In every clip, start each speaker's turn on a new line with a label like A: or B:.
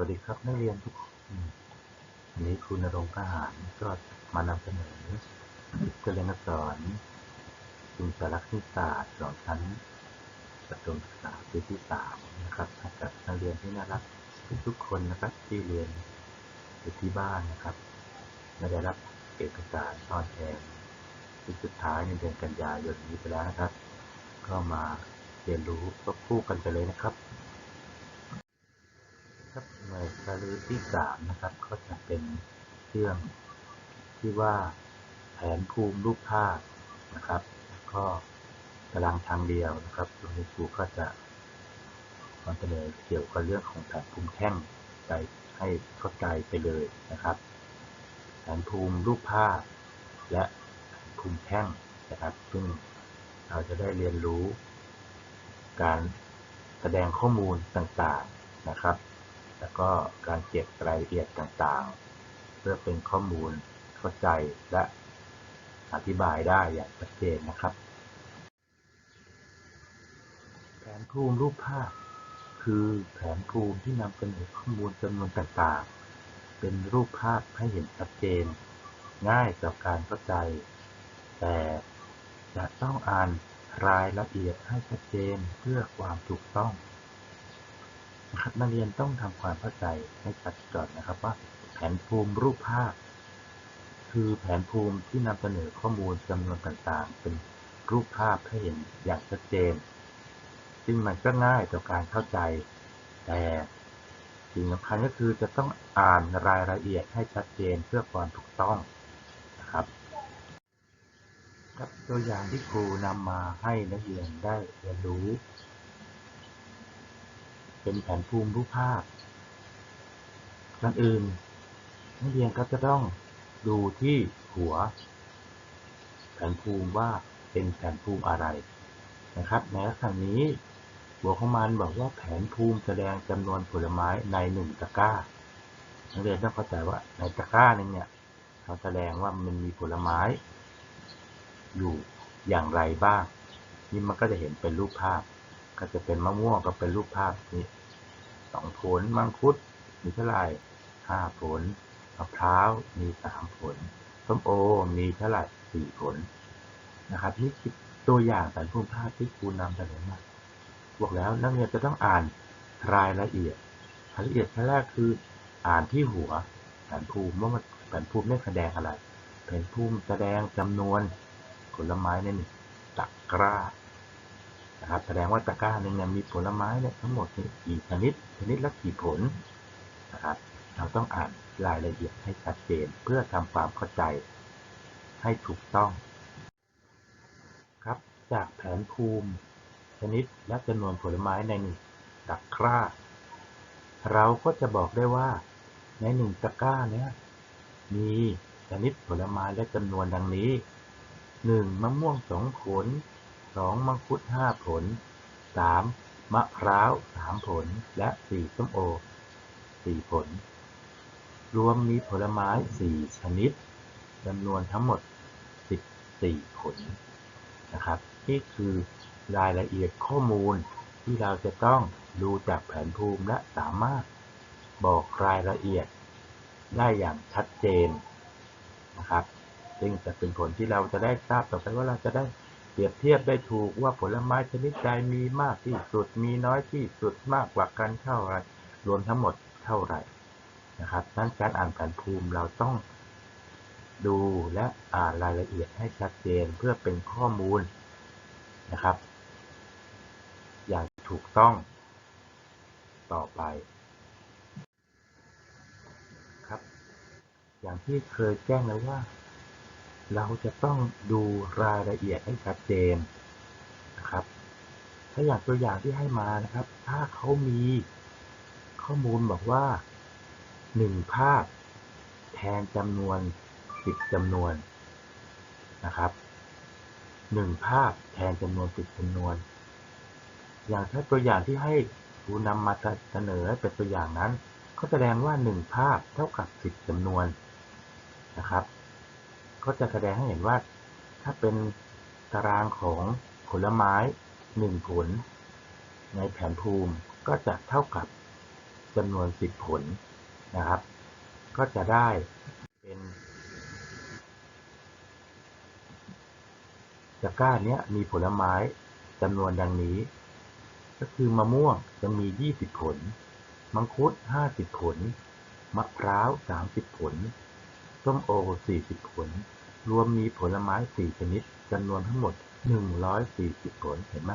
A: วัสดีครับนักเรียนทุกคนวันนี้ครูนรงค์ทหารก็มานำเสนอการเรียนการสอนกลุ่มสารคณิตศาสตร์สองชั้นประถมศึกษาปีที่สามนะครับกับนักเรียนที่น่ารักทุกคนนะครับที่เรียนอยู่ที่บ้านนะครับและได้รับเอกสารตอนแทนที่สุดท้ายในเดือนกันยายนนี้ไปแล้วนะครับ ก็มาเรียนรู้ควบคู่กันไปเลยนะครับ ครับหน่วยการเรียนที่สามนะครับ ก็จะเป็นเรื่องที่ว่าแผนภูมิรูปภาพนะครับ แล้วก็ตารางทางเดียวนะครับตรงนี้ครูก็จะนำเสนอเกี่ยวกับเรื่องของแผนภูมิแท่งไปให้เข้าใจไปเลยนะครับ แผนภูมิรูปภาพ และแผนภูมิแท่งนะครับ ซึ่งเราจะได้เรียนรู้ การแสดงข้อมูลต่างๆนะครับ แล้วก็การเก็บรายละเอียดต่างๆ เพื่อเป็นข้อมูลเข้าใจและอธิบายได้อย่างชัดเจนนะครับ แผนภูมิรูปภาพ คือแผนภูมิที่นำเสนอข้อมูลจำนวนต่างๆ เป็นรูปภาพให้เห็นชัดเจน ง่ายต่อการเข้าใจ แต่จะต้องอ่านรายละเอียดให้ชัดเจนเพื่อความถูกต้อง นะครับนักเรียนต้องทำความเข้าใจให้ชัดก่อนนะครับว่าแผนภูมิรูปภาพ คือแผนภูมิที่นำเสนอข้อมูลจำนวนต่างๆ เป็นรูปภาพให้เห็นอย่างชัดเจน ซึ่งมันก็ง่ายต่อการเข้าใจ แต่สิ่งสำคัญก็คือจะต้องอ่านรายละเอียดให้ชัดเจนเพื่อความถูกต้องนะครับครับตัวอย่างที่ครูนำมาให้นักเรียนได้เรียนรู้ เป็นแผนภูมิรูปภาพก่อนอื่นนักเรียนก็จะต้องดูที่หัว แผนภูมิว่าเป็นแผนภูมิอะไรนะครับในลักษณะนี้ หัวของมันบอกว่าแผนภูมิแสดงจำนวนผลไม้ในหนึ่งตะกร้านักเรียนต้องเข้าใจว่าในตะกร้าหนึ่งเนี่ยเขาแสดงว่ามันมีผลไม้ อยู่อย่างไรบ้าง นี่มันก็จะเห็นเป็นรูปภาพ ก็จะเป็นมะม่วงก็เป็นรูปภาพนี้ สองผล มังคุด มีเท่าไหร่ห้าผลมะพร้าวมีสามผลส้มโอมีเท่าไหร่สี่ผลนะครับนี่คือตัวอย่างแผนภูมิภาพที่ครูนำเสนอมาบอกแล้วนักเรียนจะต้องอ่านรายละเอียดรายละเอียดขั้นแรกคืออ่านที่หัวแผนภูมิว่ามันแผนภูมิได้แสดงอะไรแผนภูมิแสดงจำนวนผลไม้ในหนึ่งตะกร้า นะครับ แสดงว่าตะกร้านึงเนี่ยมีผลไม้เนี่ยทั้งหมดนี่กี่ชนิด ชนิดละกี่ผลนะครับ เราต้องอ่านรายละเอียดให้ชัดเจนเพื่อทำความเข้าใจให้ถูกต้อง ครับ จากแผนภูมิ ชนิดและจำนวนผลไม้ในหนึ่งตะกร้า เราก็จะบอกได้ว่า ในหนึ่งตะกร้าเนี้ยมีชนิดผลไม้และจำนวนดังนี้หนึ่งมะม่วงสองผล สองมังคุดห้าผลสามมะพร้าวสามผล และสี่ส้มโอสี่ผล รวมมีผลไม้สี่ชนิดจำนวนทั้งหมดสิบสี่ผลนะครับนี่คือรายละเอียดข้อมูลที่เราจะต้องดูจากแผนภูมิและสามารถบอกรายละเอียดได้อย่างชัดเจนนะครับ ซึ่งจะเป็นผลที่เราจะได้ทราบต่อไปว่าเราจะได้ เปรียบเทียบได้ถูกว่าผลไม้ชนิดใดมีมากที่สุด มีน้อยที่สุดมากกว่ากันเท่าไรรวมทั้งหมดเท่าไหร่นะครับนั้นการอ่านแผนภูมิเราต้องดูและอ่านรายละเอียดให้ชัดเจนเพื่อเป็นข้อมูลนะครับ อย่างถูกต้องต่อไปครับ อย่างที่เคยแจ้งแล้วว่า เราจะต้องดูรายละเอียดให้ชัดเจนนะครับ ถ้าอย่างตัวอย่างที่ให้มานะครับ ถ้าเขามีข้อมูลบอกว่าหนึ่งภาพแทนจำนวนสิบจำนวนนะครับหนึ่งภาพแทนจำนวนสิบจำนวน อย่างถ้าตัวอย่างที่ให้ครูนำมาเสนอเป็นตัวอย่างนั้น ก็แสดงว่าหนึ่งภาพเท่ากับสิบจำนวนนะครับ ก็จะแสดงให้เห็นว่า ถ้าเป็นตารางของผลไม้หนึ่งผล ในแผนภูมิก็จะเท่ากับจำนวน10ผลนะครับ ก็จะได้เป็นตะกร้าเนี้ยมีผลไม้จำนวนดังนี้ ก็คือมะม่วงจะมี 20 ผล มังคุด 50 ผล มะพร้าว 30 ผล ส้มโอ 40 ผล รวมมีผลไม้4ชนิดจำนวนทั้งหมด140ผลเห็นไหม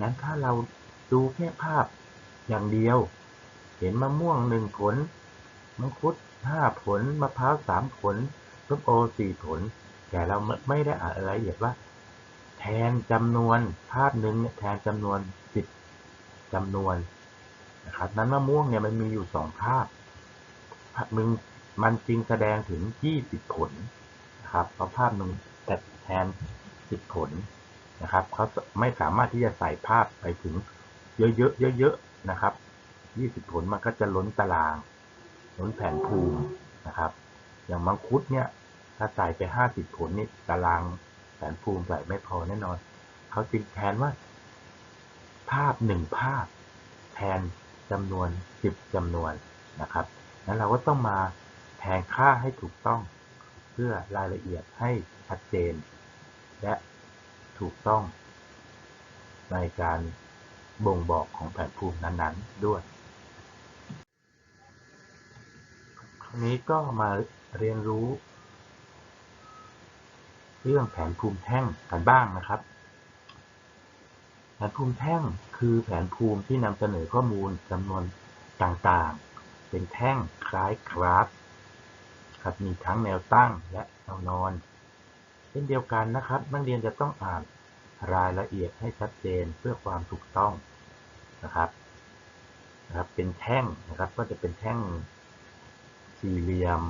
A: งั้นถ้าเราดูแค่ภาพอย่างเดียว เห็นมะม่วง1ผล มังคุด5ผล มะพร้าว3ผลส้มโอ4ผล แต่เราไม่ได้อ่านรายละเอียดว่า แทนจำนวนภาพหนึ่งเนี่ยแทนจำนวน10จำนวนนะครับนั้นมะม่วงเนี่ยมันมีอยู่สองภาพภาพหนึ่งมันจึงแสดงถึง20ผล นะครับเพราะภาพหนึ่งแต่แทน10ผลนะครับเขาไม่สามารถที่จะใส่ภาพไปถึงเยอะๆเยอะๆนะครับ20ผลมันก็จะล้นตาราง ล้นแผนภูมินะครับ อย่างมังคุดเนี่ยถ้าใส่ไป50ผลนี่ตารางแผนภูมิใส่ไม่พอแน่นอนเขาจึงแทนว่า ภาพหนึ่งภาพ แทนจำนวน10จำนวนนะครับนั้นเราก็ต้องมาแทนค่าให้ถูกต้อง พื่อรายละเอียดให้ชัดเจน และถูกต้อง ในการบ่งบอกของแผนภูมินั้นๆด้วย คราวนี้ก็มาเรียนรู้ เรื่องแผนภูมิแท่งกันบ้างนะครับ แผนภูมิแท่งคือแผนภูมิที่นำเสนอข้อมูลจำนวนต่างๆ เป็นแท่งคล้ายกราฟ ครับ มีทั้งแนวตั้งและแนวนอน เช่นเดียวกันนะครับ นักเรียนจะต้องอ่านรายละเอียดให้ชัดเจนเพื่อความถูกต้องนะครับนะครับเป็นแท่งนะครับก็จะเป็นแท่งสี่เหลี่ยม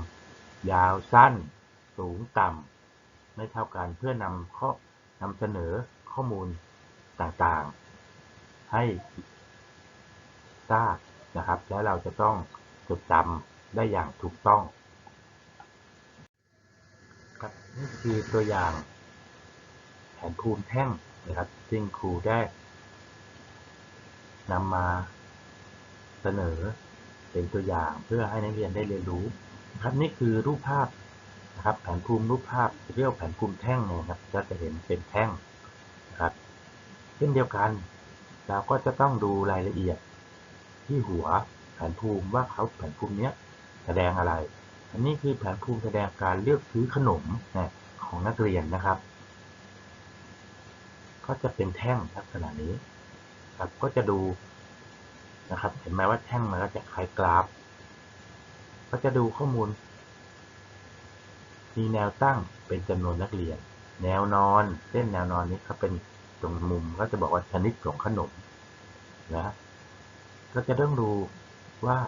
A: ยาวสั้น สูงต่ำไม่เท่ากันเพื่อนำข้อนำเสนอข้อมูลต่างๆ ให้ทราบนะครับ และเราจะต้องจดจำได้อย่างถูกต้อง ครับนี่คือตัวอย่างแผนภูมิแท่งนะครับ ซึ่งครูได้นำมาเสนอเป็นตัวอย่างเพื่อให้นักเรียนได้เรียนรู้ครับนี่คือรูปภาพนะครับแผนภูมิรูปภาพเรียกแผนภูมิแท่งเนี่ยนะครับก็จะเห็นเป็นแท่งนะครับเช่นเดียวกันเราก็จะต้องดูรายละเอียดที่หัวแผนภูมิว่าเขาแผนภูมิเนี้ยแสดงอะไร อันนี้คือแผนภูมิแสดงการเลือกซื้อขนมนะของนักเรียนนะครับ ก็จะเป็นแท่งลักษณะนี้ครับก็จะดูนะครับ เห็นไหมว่าแท่งมันก็จะคล้ายกราฟ ก็จะดูข้อมูล มีแนวตั้งเป็นจำนวนนักเรียน แนวนอนเส้นแนวนอนนี้เขาเป็นตรงมุมก็จะบอกว่าชนิดของขนมนะก็จะต้องดูว่า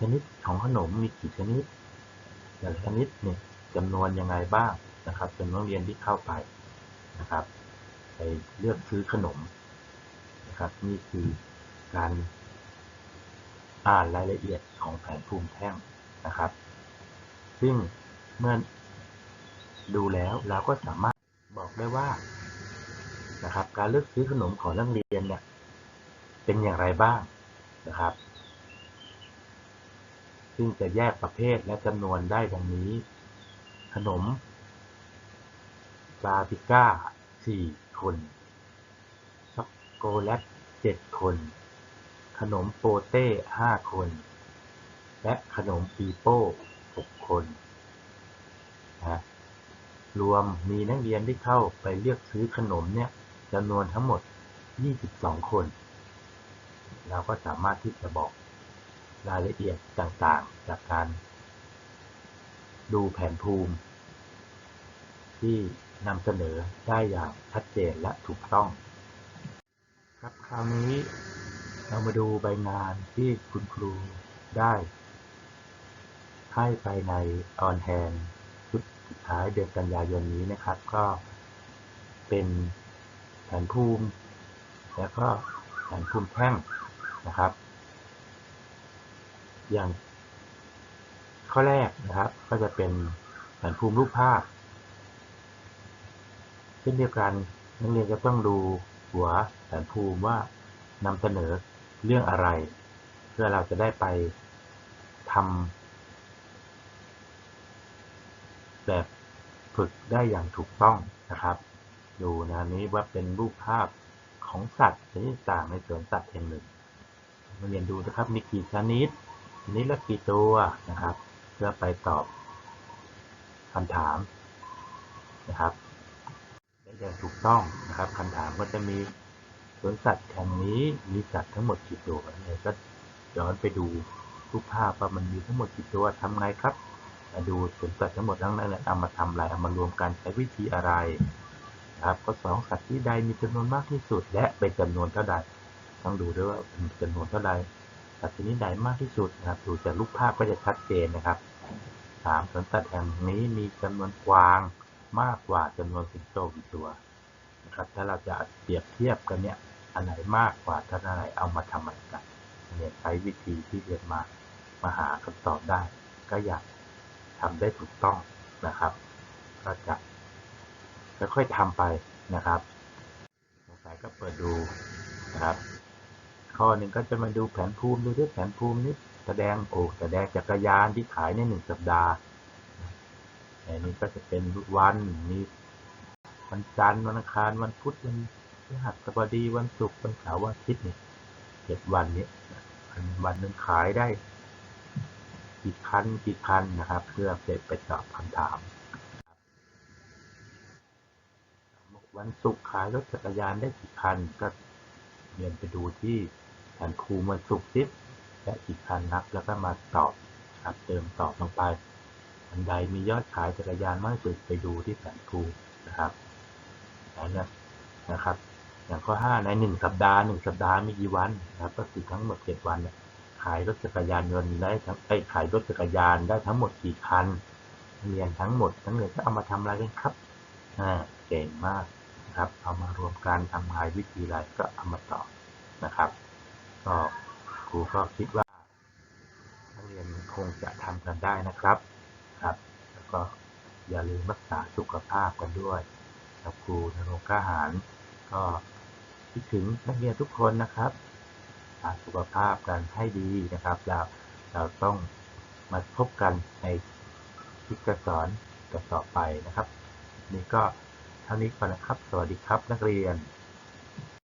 A: ชนิดของขนมมีกี่ชนิดแต่ละชนิดเนี่ยจำนวนยังไงบ้างนะครับจำนวนเรียนที่เข้าไปนะครับ ไปเลือกซื้อขนมนะครับ นี่คือการอ่านรายละเอียดของแผนภูมิแท่งนะครับ ซึ่งเมื่อดูแล้วเราก็สามารถบอกได้ว่านะครับ การเลือกซื้อขนมของนักเรียนเนี่ยเป็นอย่างไรบ้างนะครับ ซึ่งจะแยกประเภทและจำนวนได้ดังนี้ ขนมบาปิก้า 4 คน ช็อกโกแลต 7 คน ขนมโปเต้ 5 คน และขนมปีโป้ 6 คนนะรวมมีนักเรียนที่เข้าไปเลือกซื้อขนมเนี่ยจำนวนทั้งหมด 22 คน เราก็สามารถที่จะบอก รายละเอียดต่างๆ จากการดูแผนภูมิ ที่นำเสนอได้อย่างชัดเจนและถูกต้อง ครับคราวนี้เรามาดูใบงานที่คุณครูได้ ให้ไปในออนแฮนชุดสุดท้ายเดือนกันยายนนี้นะครับ ก็เป็นแผนภูมิ แล้วก็แผนภูมิแท่งนะครับ อย่างข้อแรกนะครับก็จะเป็นแผนภูมิรูปภาพเช่นเดียวกันนักเรียนจะต้องดูหัวแผนภูมิว่านำเสนอเรื่องอะไร เพื่อเราจะได้ไปทำแบบฝึกได้อย่างถูกต้องนะครับ ดูนะนี้ว่าเป็นรูปภาพของสัตว์ชนิดต่างในสวนสัตว์แห่งหนึ่งมาเรียนดูนะครับมีกี่ชนิด นิดละกี่ตัวนะครับ เพื่อไปตอบคำถามนะครับได้อย่างถูกต้องนะครับคำถามก็จะมีสวนสัตว์แห่งนี้มีสัตว์ทั้งหมดกี่ตัวเนี่ยก็ย้อนไปดูรูปภาพว่ามันมีทั้งหมดกี่ตัวทำไงครับมาดูสวนสัตว์ทั้งหมดทั้งนั้นเอามาทำอะไรเอามารวมกันใช้วิธีอะไรนะครับก็สองสัตว์ที่ใดมีจำนวนมากที่สุด และเป็นจำนวนเท่าใดต้องดูด้วยว่าจำนวนเท่าใด สัตว์ชนิดใดมากที่สุดนะครับดูจากรูปภาพก็จะชัดเจนนะครับสามสวนสัตว์แห่งนี้มีจำนวนกวางมากกว่าจำนวนสิงโตกี่ตัวนะครับ ถ้าเราจะเปรียบเทียบกันเนี่ยอันไหนมากกว่าถ้าอันไหนเอามาทำอะไรกันเนี่ยใช้วิธีที่เรียนมามาหาคำตอบได้ ก็อยากทำได้ถูกต้องนะครับ ก็จะค่อยๆทำไปนะครับสงสัยก็เปิดดูนะครับ ข้อหนึ่งก็จะมาดูแผนภูมิดูที่แผนภูมินี้แสดงโอ้แสดงจักรยานที่ขายในหนึ่งสัปดาห์อันนี้ก็จะเป็นวันมีวันจันทร์วันอังคารวันพุธวันพฤหัสบดีวันศุกร์วันเสาร์วันอาทิตย์นี่เจ็ดวันนี้วันวันหนึ่งขายได้กี่คันกี่คันนะครับ เพื่อไปไปตอบคำถามวันศุกร์ขายรถจักรยานได้กี่คันก็เรียนไปดูที่ แผนภูมิวันศุกซิปและกี่คันนับแล้วก็มาตอบครับเติมตอบลงไป อันใดมียอดขายจักรยานมากสุดไปดูที่แผนภูนะครับแล้วเนี่ยนะครับ อย่างข้อห้าในหนึ่งสัปดาห์หนึ่งสัปดาห์มีกี่วันนะครับ ก็คือทั้งหมดเจ็ดวันเนี่ยขายรถจักรยานยนต์ได้ทั้งไอ้ขายรถจักรยานได้ทั้งหมดกี่คันเรียนทั้งหมดทั้งเรียนก็เอามาทำอะไรกันครับอ่าเก่งมากนะครับ เอามารวมกันทำงานวิธีอะไรก็เอามาตอบนะครับ ก็ครูก็คิดว่านักเรียนคงจะทำกันได้นะครับครับ แล้วก็อย่าลืมรักษาสุขภาพกันด้วยครับครูนรงค์าหาร ก็คิดถึงนักเรียนทุกคนนะครับรักษาสุขภาพกันให้ดีนะครับ เราเราต้องมาพบกันในคลิปการสอนกันต่อไปนะครับ นี่ก็เท่านี้ก่อนนะครับ สวัสดีครับนักเรียน